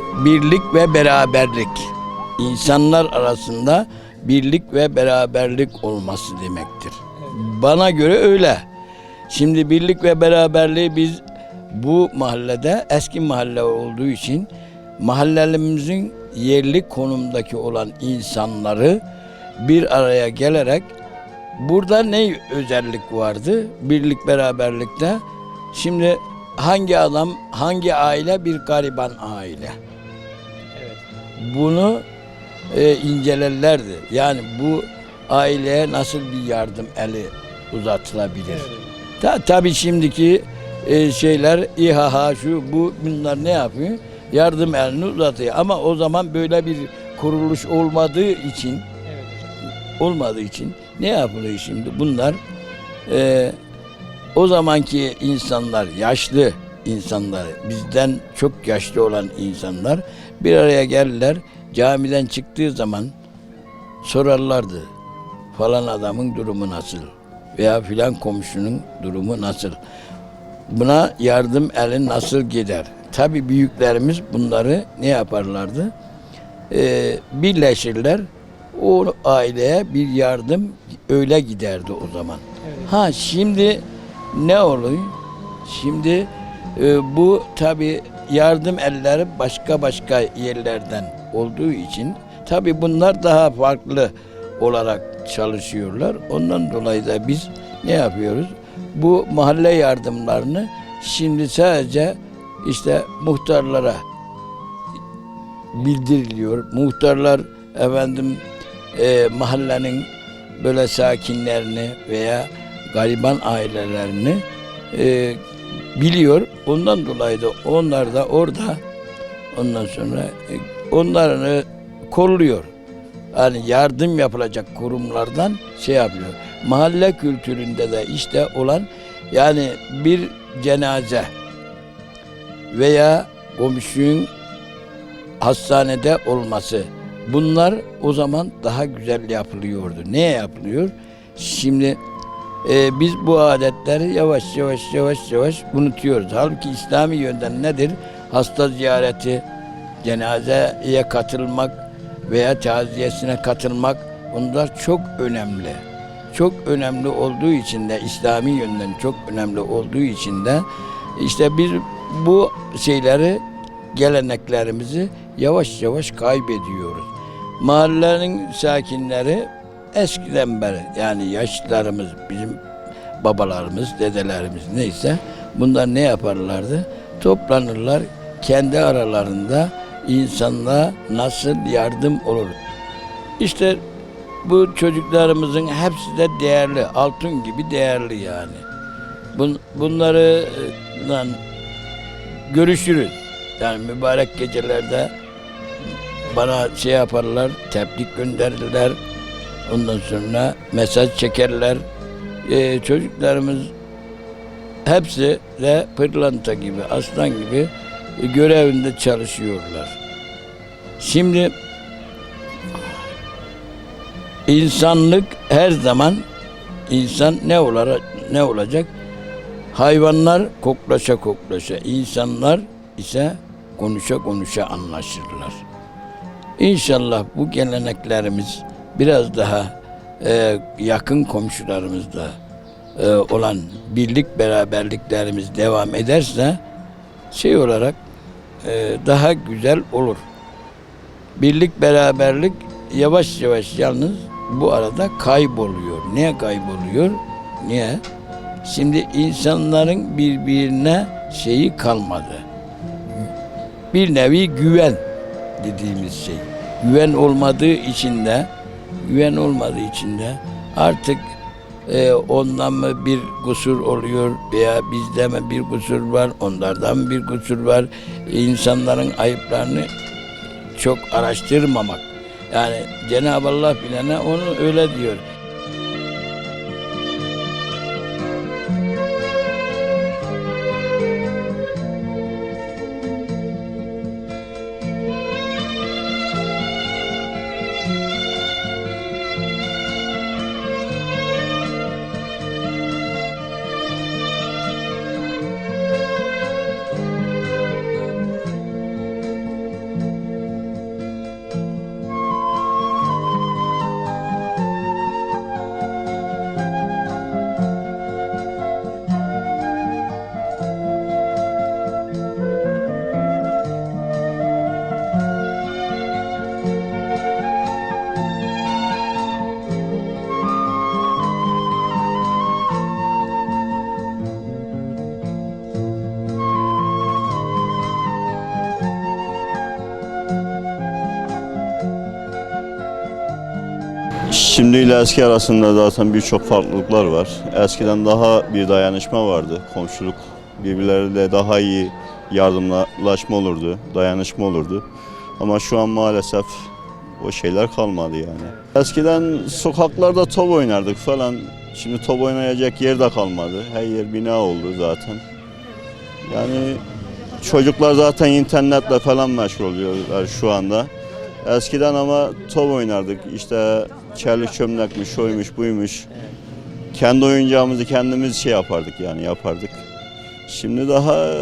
birlik ve beraberlik. İnsanlar arasında birlik ve beraberlik olması demektir. Bana göre öyle. Şimdi birlik ve beraberliği biz bu mahallede eski mahalle olduğu için mahallelerimizin yerli konumdaki olan insanları bir araya gelerek burada ne özellik vardı birlik beraberlikte? Şimdi hangi adam, hangi aile bir gariban aile? Bunu e, incelerlerdi. Yani bu aileye nasıl bir yardım eli uzatılabilir? Ta, tabii şimdiki e, şeyler İHA şu bu bunlar ne yapıyor? Yardım elini uzatıyor. Ama o zaman böyle bir kuruluş olmadığı için olmadığı için ne yapılıyor şimdi? Bunlar e, o zamanki insanlar, yaşlı insanlar, bizden çok yaşlı olan insanlar bir araya gelirler. Camiden çıktığı zaman sorarlardı. Falan adamın durumu nasıl? Veya filan komşunun durumu nasıl? Buna yardım eli nasıl gider? Tabi büyüklerimiz bunları ne yaparlardı? Ee, birleşirler. O aileye bir yardım öyle giderdi o zaman. Ha şimdi ne oluyor? Şimdi e, bu tabi yardım elleri başka başka yerlerden olduğu için tabi bunlar daha farklı olarak çalışıyorlar. Ondan dolayı da biz ne yapıyoruz? Bu mahalle yardımlarını şimdi sadece işte muhtarlara bildiriliyor. Muhtarlar efendim e, mahallenin böyle sakinlerini veya gariban ailelerini e, biliyor. Ondan dolayı da onlar da orada ondan sonra e, onları kolluyor. Yani yardım yapılacak kurumlardan şey yapıyor. Mahalle kültüründe de işte olan yani bir cenaze veya komşunun hastanede olması bunlar o zaman daha güzel yapılıyordu. Ne yapılıyor? Şimdi e, biz bu adetleri yavaş yavaş yavaş yavaş unutuyoruz. Halbuki İslami yönden nedir? Hasta ziyareti, cenazeye katılmak veya taziyesine katılmak bunlar çok önemli. Çok önemli olduğu için de İslami yönden çok önemli olduğu için de işte biz bu şeyleri geleneklerimizi yavaş yavaş kaybediyoruz. Mahallenin sakinleri eskiden beri yani yaşlılarımız bizim babalarımız, dedelerimiz neyse bunlar ne yaparlardı? Toplanırlar kendi aralarında insanlığa nasıl yardım olur? İşte bu çocuklarımızın hepsi de değerli, altın gibi değerli yani. Bun, bunları görüşürüz. Yani mübarek gecelerde bana şey yaparlar, tebrik gönderirler. Ondan sonra mesaj çekerler. Ee, çocuklarımız hepsi de pırlanta gibi, aslan gibi görevinde çalışıyorlar. Şimdi insanlık her zaman insan ne olarak ne olacak? Hayvanlar koklaşa koklaşa, insanlar ise konuşa konuşa anlaşırlar. İnşallah bu geleneklerimiz biraz daha e, yakın komşularımızda e, olan birlik beraberliklerimiz devam ederse şey olarak e, daha güzel olur. Birlik beraberlik yavaş yavaş yalnız bu arada kayboluyor. Niye kayboluyor? Niye? Şimdi insanların birbirine şeyi kalmadı. Bir nevi güven dediğimiz şey. Güven olmadığı için de güven olmadığı için de artık e, ondan mı bir kusur oluyor veya bizde mi bir kusur var, onlardan bir kusur var. İnsanların ayıplarını çok araştırmamak. Yani Cenab-ı Allah bilene onu öyle diyor. Şimdi ile eski arasında zaten birçok farklılıklar var. Eskiden daha bir dayanışma vardı. Komşuluk birbirleriyle daha iyi yardımlaşma olurdu, dayanışma olurdu. Ama şu an maalesef o şeyler kalmadı yani. Eskiden sokaklarda top oynardık falan. Şimdi top oynayacak yer de kalmadı. Her yer bina oldu zaten. Yani çocuklar zaten internetle falan meşgul oluyorlar şu anda. Eskiden ama top oynardık. İşte çelik çömlekmiş, şuymuş, buymuş. Kendi oyuncağımızı kendimiz şey yapardık yani yapardık. Şimdi daha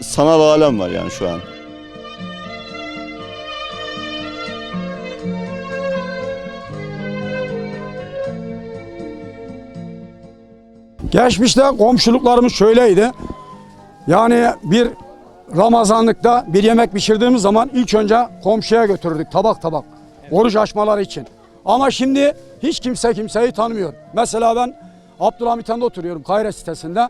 sanal alem var yani şu an. Geçmişte komşuluklarımız şöyleydi. Yani bir Ramazanlıkta bir yemek pişirdiğimiz zaman ilk önce komşuya götürürdük tabak tabak. Oruç açmaları için. Ama şimdi hiç kimse kimseyi tanımıyor. Mesela ben Abdülhamit Han'da oturuyorum Kayra sitesinde.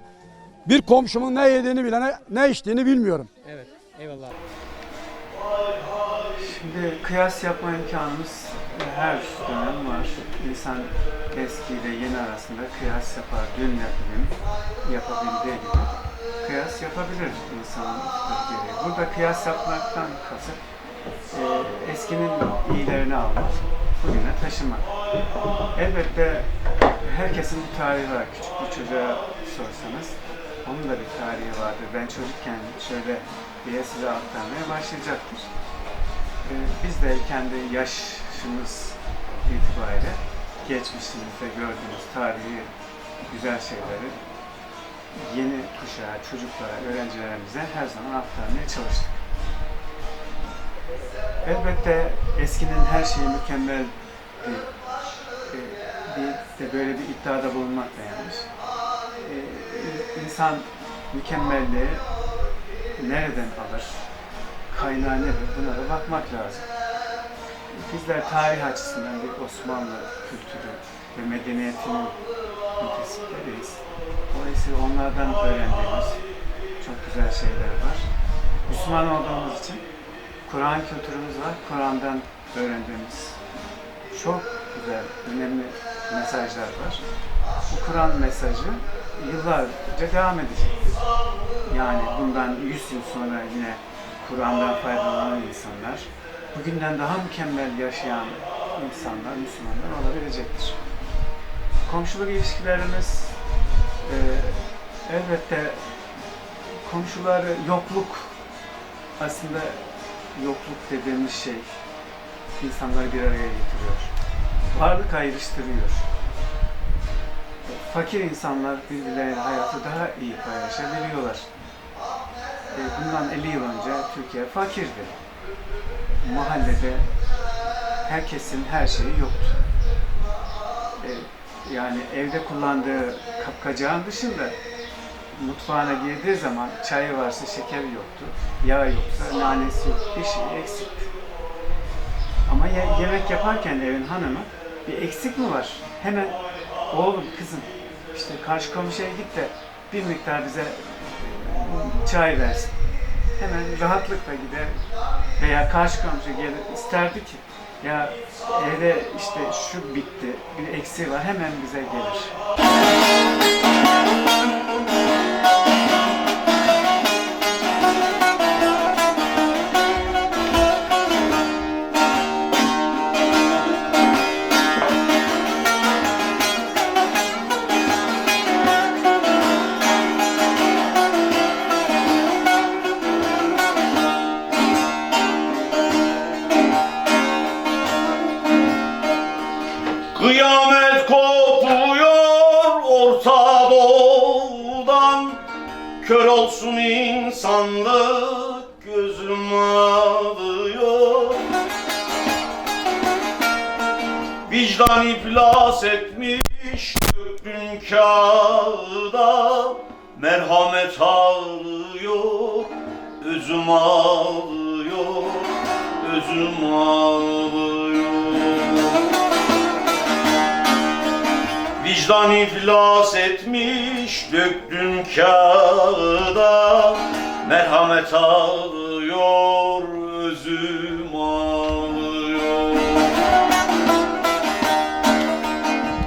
Bir komşumun ne yediğini bile ne, ne içtiğini bilmiyorum. Evet, eyvallah. Şimdi kıyas yapma imkanımız her dönem var. İnsan eski ile yeni arasında kıyas yapar. Dün yapayım, yapabildiği gibi kıyas yapabilir insanın gereği. Burada kıyas yapmaktan kasıt e, eskinin iyilerini almak, bugüne taşımak. Elbette herkesin bir tarihi var. Küçük bir çocuğa sorsanız onun da bir tarihi vardır. Ben çocukken şöyle diye size aktarmaya başlayacaktır. Ee, Biz de kendi yaşımız itibariyle geçmişimizde gördüğümüz tarihi güzel şeyleri yeni kuşağa, çocuklara, öğrencilerimize her zaman aktarmaya çalıştık. Elbette eskinin her şeyi mükemmel bir de böyle bir iddiada bulunmak da yanlış. Ee, İnsan mükemmelliği nereden alır? kaynağı nedir? Buna da bakmak lazım. Bizler tarih açısından bir Osmanlı kültürü ve medeniyetinin müntesipleriyiz. Dolayısıyla onlardan öğrendiğimiz çok güzel şeyler var. Müslüman olduğumuz için Kur'an kültürümüz var. Kur'an'dan öğrendiğimiz çok güzel, önemli mesajlar var. Bu Kur'an mesajı yıllarca devam edecek. Yani bundan 100 yıl sonra yine Kur'an'dan faydalanan insanlar, bugünden daha mükemmel yaşayan insanlar, Müslümanlar olabilecektir. Komşuluk ilişkilerimiz e, elbette komşuları yokluk aslında yokluk dediğimiz şey insanları bir araya getiriyor. Varlık ayrıştırıyor. Fakir insanlar birbirleriyle hayatı daha iyi paylaşabiliyorlar. E, bundan 50 yıl önce Türkiye fakirdi. Mahallede herkesin her şeyi yoktu. E, yani evde kullandığı kapkacağın dışında mutfağına girdiği zaman çayı varsa şekeri yoktu, yağ yoksa nanesi yok, bir şey eksikti. Ama ye- yemek yaparken evin hanımı bir eksik mi var? Hemen oğlum kızım işte karşı komşuya git de bir miktar bize çay versin. Hemen rahatlıkla gider veya karşı komşu gelir isterdi ki ya evde işte şu bitti, bir eksiği var hemen bize gelir. Kıyamet kopuyor Orta Doğu'dan. Kör olsun insanlık gözüm ağlıyor. Vicdan iflas etmiş döktün kağıda. Merhamet ağlıyor Özüm ağlıyor Özüm ağlıyor Vicdan iflas etmiş döktün kağıda. Merhamet alıyor özüm alıyor.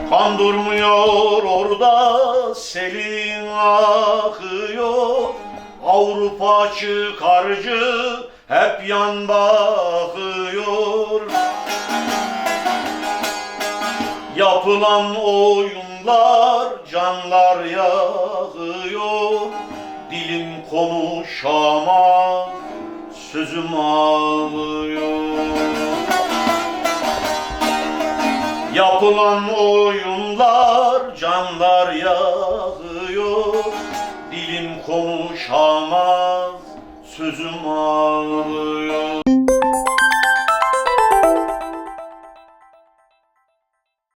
Kan durmuyor orada selin akıyor. Avrupa çıkarcı hep yan bakıyor. Yapılan oyunlar canlar yakıyor Dilim konuşamaz sözüm ağlıyor. Yapılan oyunlar canlar yakıyor Dilim konuşamaz sözüm ağlıyor